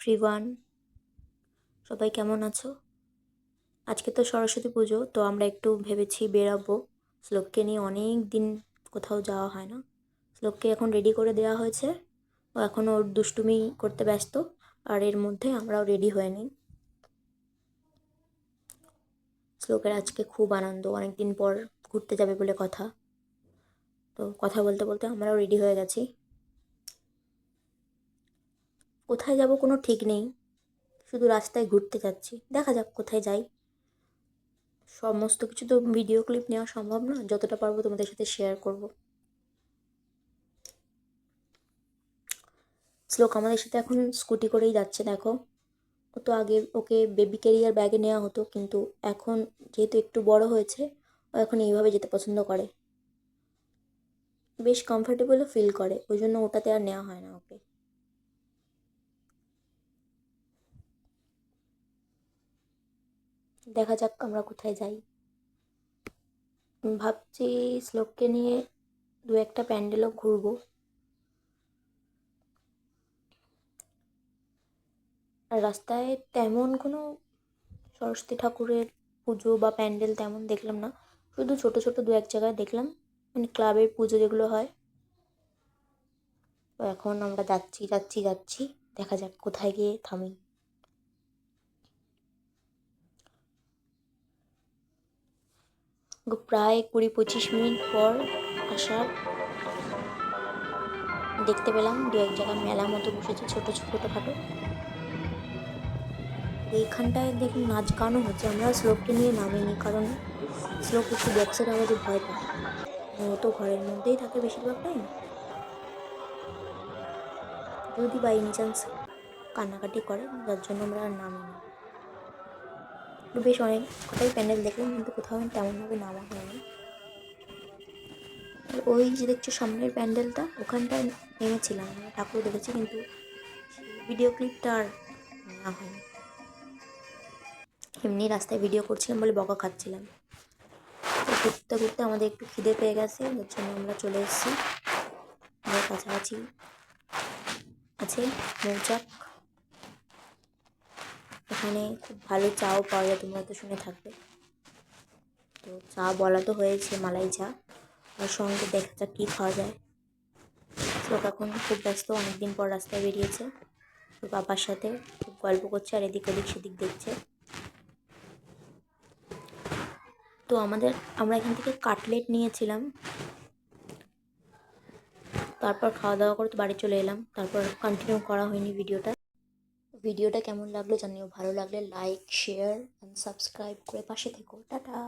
Everyone. সবাই কেমন আছো? আজকে তো সরস্বতী পুজো, তো আমরা একটু ভেবেছি বেরাবো। শ্লোককে নিয়ে অনেক দিন কোথাও যাওয়া হয় না। শ্লোককে এখন রেডি করে দেওয়া হয়েছে। ও এখন ওর দুষ্টুমি করতে ব্যস্ত, আর এর মধ্যে আমরাও রেডি হয়ে নিই। শ্লোকের আজকে খুব আনন্দ অনেক দিন পর ঘুরতে যাবে বলে কথা। তো কথা বলতে বলতে আমরাও রেডি হয়ে গেছি। কোথায় যাব কোনো ঠিক নেই। শুধু রাস্তায় ঘুরতে যাচ্ছি। দেখা যাক কোথায় যাই। সমস্ত কিছু তো ভিডিও ক্লিপ নেওয়া সম্ভব না। যতটা পারব তোমাদের সাথে শেয়ার করব। শ্লোক আমাদের সাথে এখন স্কুটি করেই যাচ্ছে, দেখো। ও তো আগে ওকে বেবি ক্যারিয়ার ব্যাগে নেওয়া হতো, কিন্তু এখন যেহেতু একটু বড় হয়েছে, ও এখন এইভাবে যেতে পছন্দ করে। বেশ কমফোর্টেবলও ফিল করে। ওই জন্য ওটাতে আর নেওয়া হয় না ওকে। দেখা যাক আমরা কোথায় যাই। ভাবছি শ্লোককে নিয়ে দু একটা প্যান্ডেলও ঘুরবো। আর রাস্তায় তেমন কোনো সরস্বতী ঠাকুরের পুজো বা প্যান্ডেল তেমন দেখলাম না। শুধু ছোট ছোট দু এক জায়গায় দেখলাম মানে ক্লাবের পুজো যেগুলো হয়। তো এখন আমরা যাচ্ছি যাচ্ছি যাচ্ছি। দেখা যাক কোথায় গিয়ে থামি। প্রায় কুড়ি পঁচিশ মিনিট পর আসার দেখতে পেলাম দু এক জায়গায় মেলা মতো বসেছে, ছোটো ছোটোখাটো এইখানটায় দেখুন নাচ গানও হচ্ছে, আমরা শ্লোককে নিয়ে নামিনি কারণ শ্লোক একটু বক্সের আওয়াজে ভয় পায়। ও তো ঘরের মধ্যেই থাকে বেশিরভাগ টাইম যদি বাই এনি চান্স কান্নাকাটি করে, যার জন্য আমরা আর নামিনি বেশ অনেক কটাই প্যান্ডেল দেখলাম, কিন্তু কোথাও তেমনভাবে নামা হয়নি। ওই যে দেখছ সামনের প্যান্ডেলটা, ওখানটায় নেমেছিলাম মানে ঠাকুর দেখেছি, কিন্তু ভিডিও ক্লিপটা আর নেওয়া হয়নি। এমনি রাস্তায় ভিডিও করছিলাম বলে বকা খাচ্ছিলাম। ঘুরতে ঘুরতে আমাদের একটু খিদে পেয়ে গেছে যার জন্য আমরা চলে এসেছি। কাছাকাছি আছে, মৌচাক। এখানে খুব ভালো চাও পাওয়া যায়, তোমরা তো শুনে থাকবে। তো চা বলা তো হয়েছে, মালাই চা। আর সঙ্গে দেখা যাক কী খাওয়া যায়। শ্লোক এখন খুব ব্যস্ত, অনেকদিন পর রাস্তায় বেরিয়েছে। ওর বাবার সাথে খুব গল্প করছে আর এদিক ওদিক সেদিক দেখছে। তো আমাদের, আমরা এখান থেকে কাটলেট নিয়েছিলাম। তারপর খাওয়া দাওয়া করে তো বাড়ি চলে এলাম। তারপর কন্টিনিউ করা হয়নি ভিডিওটা ভিডিওটা কেমন লাগল জানিও। ভালো লাগলে লাইক শেয়ার অ্যান্ড সাবস্ক্রাইব করে পাশে থেকো। টাটা!